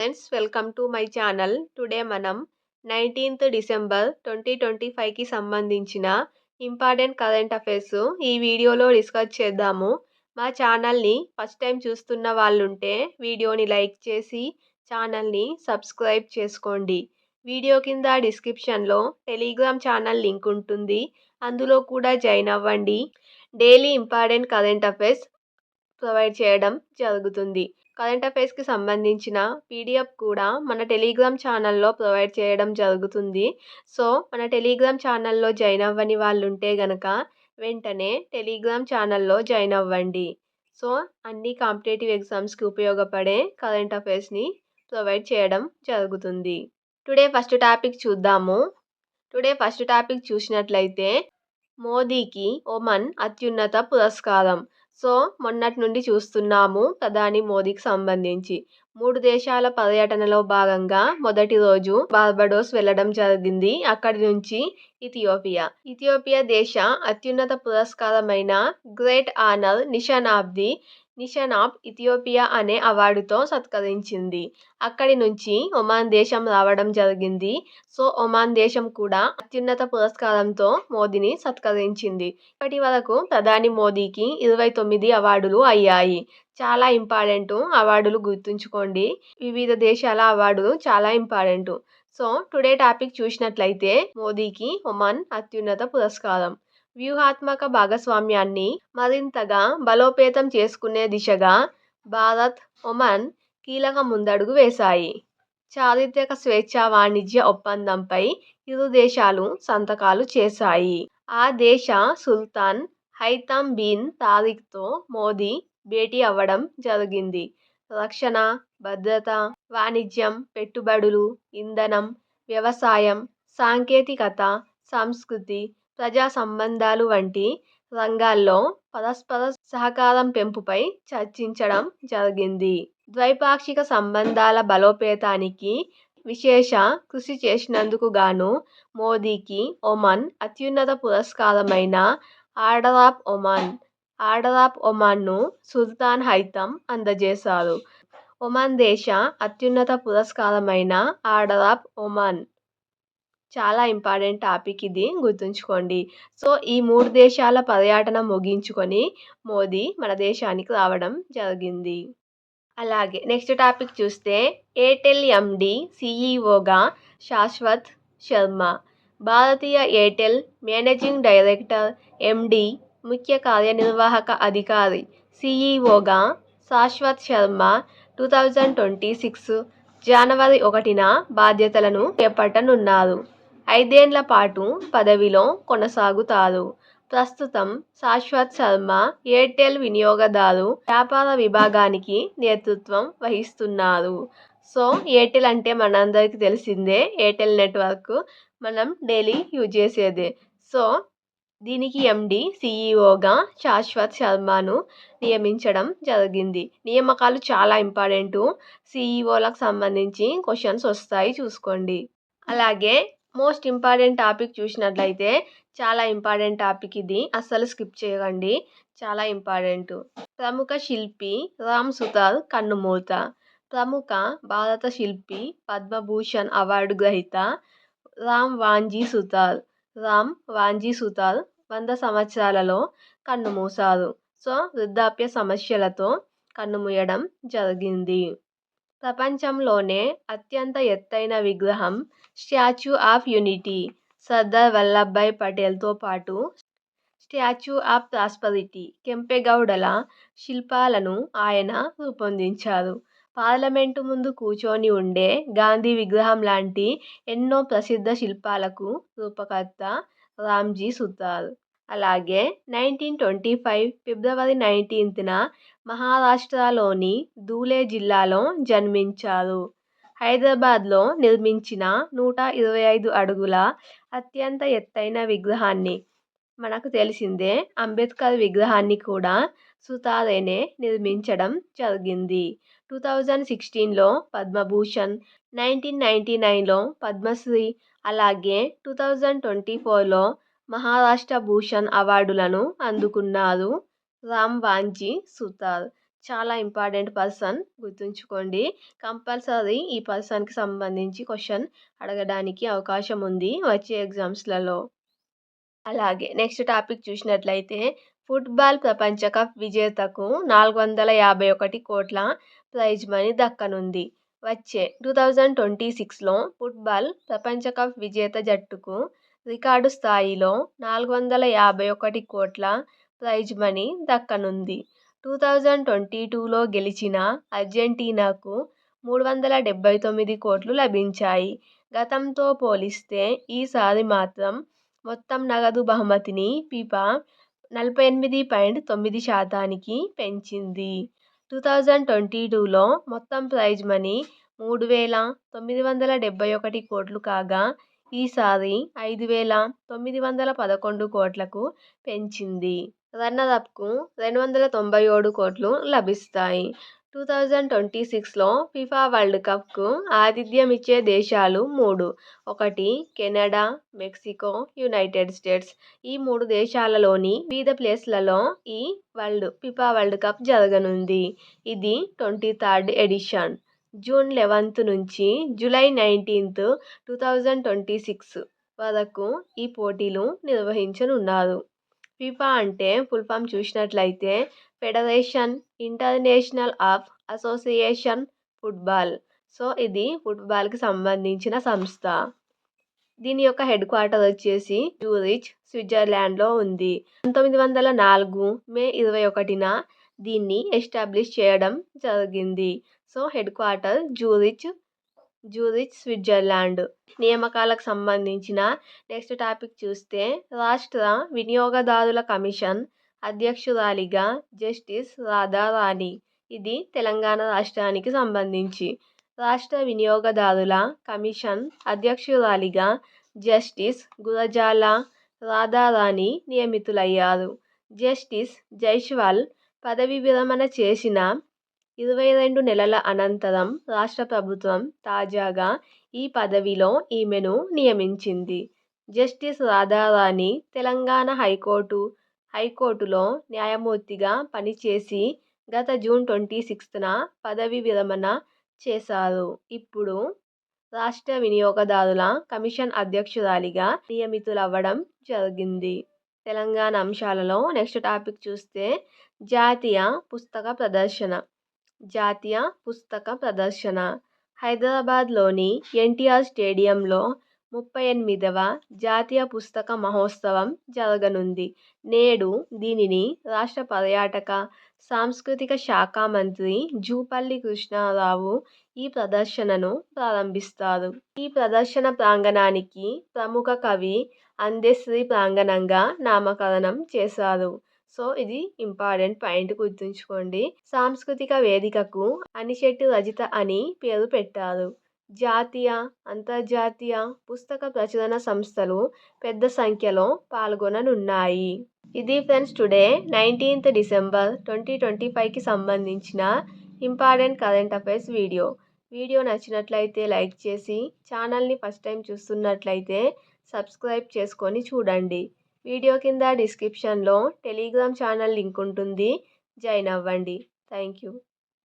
Friends welcome to my channel. Today మనం nineteenth December twenty twenty ఫైవ్కి సంబంధించిన important current affairs ఈ వీడియోలో డిస్కస్ చేద్దాము. మా ఛానల్ని ఫస్ట్ టైం చూస్తున్న వాళ్ళుంటే వీడియోని లైక్ చేసి ఛానల్ని సబ్స్క్రైబ్ చేసుకోండి. వీడియో కింద డిస్క్రిప్షన్లో టెలిగ్రామ్ ఛానల్ లింక్ ఉంటుంది. అందులో కూడా జాయిన్ అవ్వండి. Daily important current affairs provide చేయడం జరుగుతుంది. కరెంట్ అఫైర్స్కి సంబంధించిన పీడిఎఫ్ కూడా మన టెలిగ్రామ్ ఛానల్లో ప్రొవైడ్ చేయడం జరుగుతుంది. సో మన టెలిగ్రామ్ ఛానల్లో జాయిన్ అవ్వని వాళ్ళు ఉంటే గనక వెంటనే టెలిగ్రామ్ ఛానల్లో జాయిన్ అవ్వండి. సో అన్ని కాంపిటేటివ్ ఎగ్జామ్స్కి ఉపయోగపడే కరెంట్ అఫైర్స్ని ప్రొవైడ్ చేయడం జరుగుతుంది. టుడే ఫస్ట్ టాపిక్ చూద్దాము. టుడే ఫస్ట్ టాపిక్ చూసినట్లయితే మోదీకి ఒమన్ అత్యున్నత పురస్కారం. సో మొన్నటి నుండి చూస్తున్నాము ప్రధాని మోదీకి సంబంధించి. మూడు దేశాల పర్యటనలో భాగంగా మొదటి రోజు బార్బడోస్ వెళ్ళడం జరిగింది. అక్కడి నుంచి ఇథియోపియా. ఇథియోపియా దేశ అత్యున్నత పురస్కారమైన great honour Nishan of the Nishan of Ethiopia అనే అవార్డుతో సత్కరించింది. అక్కడి నుంచి ఒమాన్ దేశం రావడం జరిగింది. సో ఒమాన్ దేశం కూడా అత్యున్నత పురస్కారంతో మోదీని సత్కరించింది. ఇప్పటి వరకు ప్రధాని మోదీకి ఇరవై తొమ్మిది అవార్డులు అయ్యాయి. చాలా ఇంపార్టెంట్ అవార్డులు గుర్తుంచుకోండి. వివిధ దేశాల అవార్డులు చాలా ఇంపార్టెంట్. సో టుడే టాపిక్ చూసినట్లయితే మోదీకి ఒమాన్ అత్యున్నత పురస్కారం. వ్యూహాత్మక భాగస్వామ్యాన్ని మరింతగా బలోపేతం చేసుకునే దిశగా భారత్ ఒమన్ కీలక ముందడుగు వేశాయి. చారిత్రక స్వేచ్ఛా వాణిజ్య ఒప్పందంపై ఇరు దేశాలు సంతకాలు చేశాయి. ఆ దేశ సుల్తాన్ హైతమ్ బిన్ తారిక్తో మోదీ భేటీ అవ్వడం జరిగింది. రక్షణ భద్రత వాణిజ్యం పెట్టుబడులు ఇంధనం వ్యవసాయం సాంకేతికత సంస్కృతి ప్రజా సంబంధాలు వంటి రంగాల్లో పరస్పర సహకారం పెంపుపై చర్చించడం జరిగింది. ద్వైపాక్షిక సంబంధాల బలోపేతానికి విశేష కృషి చేసినందుకు గాను మోదీకి ఒమన్ అత్యున్నత పురస్కారమైన order of Oman order of ఒమాన్ను Sultan Haitham అందజేశారు. ఒమాన్ దేశ అత్యున్నత పురస్కారమైన ఆర్డర్ ఆఫ్ ఒమాన్ చాలా ఇంపార్టెంట్ టాపిక్ ఇది గుర్తుంచుకోండి. సో ఈ మూడు దేశాల పర్యటన ముగించుకొని మోదీ మన దేశానికి రావడం జరిగింది. అలాగే నెక్స్ట్ టాపిక్ చూస్తే ఎయిర్టెల్ ఎండి సిఈఓగా శాశ్వత్ శర్మ. భారతీయ ఎయిర్టెల్ మేనేజింగ్ డైరెక్టర్ ఎండి ముఖ్య కార్యనిర్వాహక అధికారి సిఈఓగా Shashwat Sharma two thousand twenty six జనవరి ఒకటిన బాధ్యతలను చేపట్టనున్నారు. ఐదేండ్ల పాటు పదవిలో కొనసాగుతారు. ప్రస్తుతం శాశ్వత్ శర్మ ఎయిర్టెల్ వినియోగదారు వ్యాపార విభాగానికి నేతృత్వం వహిస్తున్నారు. సో ఎయిర్టెల్ అంటే మనందరికీ తెలిసిందే ఎయిర్టెల్ నెట్వర్క్ మనం డైలీ యూజ్ చేసేదే. సో దీనికి ఎండి సిఈఓగా శాశ్వత్ శర్మను నియమించడం జరిగింది. నియామకాలు చాలా ఇంపార్టెంటు. సిఈఓలకు సంబంధించి క్వశ్చన్స్ వస్తాయి చూసుకోండి. అలాగే మోస్ట్ ఇంపార్టెంట్ టాపిక్ చూసినట్లయితే చాలా ఇంపార్టెంట్ టాపిక్ ఇది. అస్సలు స్కిప్ చేయకండి. చాలా ఇంపార్టెంట్. ప్రముఖ శిల్పి రామ్ సుతార్ కన్నుమూత. ప్రముఖ భారత శిల్పి పద్మభూషణ్ అవార్డు గ్రహీత రామ్ వాంజీ సుతార్ రామ్ వాంజీ సుతార్ వంద సంవత్సరాలలో కన్నుమూశారు. సో వృద్ధాప్య సమస్యలతో కన్నుమూయడం జరిగింది. ప్రపంచంలోనే అత్యంత ఎత్తైన విగ్రహం statue of unity Sardar Vallabhbhai పటేల్తో పాటు స్టాచ్యూ ఆఫ్ ప్రాస్పరిటీ కెంపెగౌడల శిల్పాలను ఆయన రూపొందించారు. పార్లమెంటు ముందు కూర్చొని ఉండే గాంధీ విగ్రహం లాంటి ఎన్నో ప్రసిద్ధ శిల్పాలకు రూపకర్త రామ్జీ సుతార్ అలాగే నైన్టీన్ ట్వంటీ ఫైవ్ ఫిబ్రవరి నైన్టీన్త్న మహారాష్ట్రలోని ధూలే జిల్లాలో జన్మించారు. హైదరాబాద్లో నిర్మించిన నూట ఇరవై ఐదు అడుగుల అత్యంత ఎత్తైన విగ్రహాన్ని మనకు తెలిసిందే అంబేద్కర్ విగ్రహాన్ని కూడా సుతారేనే నిర్మించడం జరిగింది. టూ థౌజండ్ సిక్స్టీన్లో పద్మభూషణ్ నైన్టీన్ నైంటీ నైన్లో పద్మశ్రీ అలాగే టూ థౌజండ్ ట్వంటీ ఫోర్లో మహారాష్ట్ర భూషణ్ అవార్డులను అందుకున్నారు రామ్ వాంజీ సుతార్. చాలా ఇంపార్టెంట్ పర్సన్ గుర్తుంచుకోండి. కంపల్సరీ ఈ పర్సన్కి సంబంధించి క్వశ్చన్ అడగడానికి అవకాశం ఉంది వచ్చే ఎగ్జామ్స్లలో. అలాగే నెక్స్ట్ టాపిక్ చూసినట్లయితే ఫుట్బాల్ ప్రపంచ కప్ విజేతకు నాలుగు వందల యాభై ఒకటి కోట్ల ప్రైజ్ మనీ దక్కనుంది. వచ్చే టూ థౌజండ్ ట్వంటీ సిక్స్లో ఫుట్బాల్ ప్రపంచ కప్ విజేత జట్టుకు రికార్డు స్థాయిలో నాలుగు వందల యాభై ఒకటి కోట్ల ప్రైజ్ మనీ దక్కనుంది. టూ థౌజండ్ ట్వంటీ టూలో గెలిచిన అర్జెంటీనాకు మూడు వందల డెబ్బై తొమ్మిది కోట్లు లభించాయి. గతంతో పోలిస్తే ఈసారి మాత్రం మొత్తం నగదు బహుమతిని ఫిఫా నలభై ఎనిమిది పాయింట్ తొమ్మిది శాతానికి పెంచింది. టూ థౌజండ్ ట్వంటీ టూలో మొత్తం ప్రైజ్ మనీ మూడు వేల తొమ్మిది వందల డెబ్బై ఒకటి కోట్లు కాగా ఈసారి ఐదు వేల తొమ్మిది వందల పదకొండు కోట్లకు పెంచింది. రన్నరప్కు రెండు వందల తొంభై ఏడు కోట్లు లభిస్తాయి. టూ థౌజండ్ ట్వంటీ సిక్స్లో ఫిఫా వరల్డ్ కప్కు ఆతిథ్యం ఇచ్చే దేశాలు మూడు. ఒకటి కెనడా మెక్సికో యునైటెడ్ స్టేట్స్. ఈ మూడు దేశాలలోని వివిధ ప్లేస్లలో ఈ వరల్డ్ ఫిఫా వరల్డ్ కప్ జరగనుంది. ఇది twenty third edition. June eleventh నుంచి July nineteenth two thousand twenty six వరకు ఈ పోటీలు నిర్వహించనున్నారు. ఫిఫా అంటే ఫుల్ ఫామ్ చూసినట్లయితే federation international of association football. So ఇది ఫుట్బాల్కి సంబంధించిన సంస్థ. దీని యొక్క హెడ్ క్వార్టర్ వచ్చేసి జ్యూరిచ్ స్విట్జర్లాండ్లో ఉంది. పంతొమ్మిది వందల నాలుగు మే ఇరవై ఒకటిన దీన్ని ఎస్టాబ్లిష్ చేయడం జరిగింది. So head quarter Zurich Zurich Switzerland. నియామకాలకు సంబంధించిన నెక్స్ట్ టాపిక్ చూస్తే రాష్ట్ర వినియోగదారుల కమిషన్ అధ్యక్షురాలిగా జస్టిస్ రాధారాణి. ఇది తెలంగాణ రాష్ట్రానికి సంబంధించి. రాష్ట్ర వినియోగదారుల కమిషన్ అధ్యక్షురాలిగా జస్టిస్ గురజాల రాధారాణి నియమితులయ్యారు. జస్టిస్ జైష్వాల్ పదవి విరమణ చేసిన ఇరవై రెండు నెలల అనంతరం రాష్ట్ర ప్రభుత్వం తాజాగా ఈ పదవిలో ఈమెను నియమించింది. జస్టిస్ రాధారాణి తెలంగాణ హైకోర్టు హైకోర్టులో న్యాయమూర్తిగా పనిచేసి గత జూన్ ట్వంటీ సిక్స్త్న పదవి విరమణ చేశారు. ఇప్పుడు రాష్ట్ర వినియోగదారుల కమిషన్ అధ్యక్షురాలిగా నియమితులవ్వడం జరిగింది. తెలంగాణ అంశాలలో నెక్స్ట్ టాపిక్ చూస్తే జాతీయ పుస్తక ప్రదర్శన. జాతీయ పుస్తక ప్రదర్శన. హైదరాబాద్లోని ఎన్టీఆర్ స్టేడియంలో ముప్పై ఎనిమిదవ జాతీయ పుస్తక మహోత్సవం జరగనుంది. నేడు దీనిని రాష్ట్ర పర్యాటక సాంస్కృతిక శాఖ మంత్రి జూపల్లి కృష్ణారావు ఈ ప్రదర్శనను ప్రారంభిస్తారు. ఈ ప్రదర్శన ప్రాంగణానికి ప్రముఖ కవి అందెశ్రీ ప్రాంగణంగా నామకరణం చేశారు. సో ఇది ఇంపార్టెంట్ పాయింట్ గుర్తుంచుకోండి. సాంస్కృతిక వేదికకు అనిశెట్టి రజిత అని పేరు పెట్టారు. జాతీయ అంతర్జాతీయ పుస్తక ప్రచురణ సంస్థలు పెద్ద సంఖ్యలో పాల్గొననున్నాయి. ఇది friends today nineteenth December twenty twenty ఫైవ్కి సంబంధించిన important current affairs video. Video నచ్చినట్లయితే లైక్ చేసి ఛానల్ని ఫస్ట్ టైం చూస్తున్నట్లయితే సబ్స్క్రైబ్ చేసుకొని చూడండి. వీడియో కింద డిస్క్రిప్షన్లో టెలిగ్రామ్ ఛానల్ లింక్ ఉంటుంది. జాయిన్ అవ్వండి. Thank you